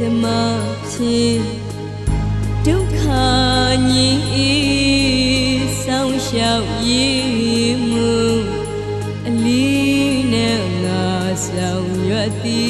ဓမ္မဖြင့်ဒုက္ခငြိဆောင်းလျှောက်ရည်မှုအလီနဲ့ငါဆောင်ရွက်သည်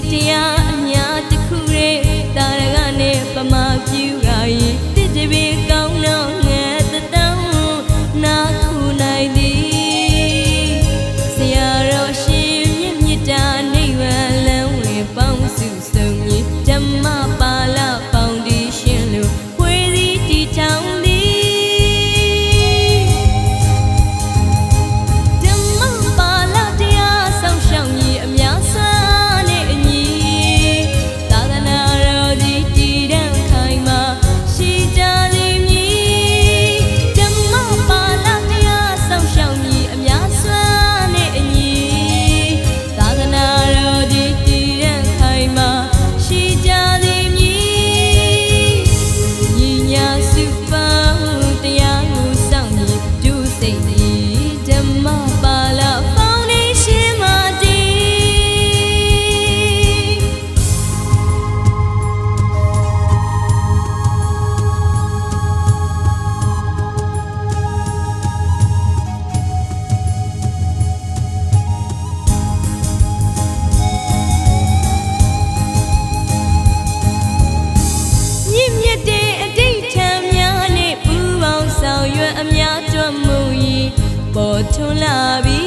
tea போற்றுலாவீ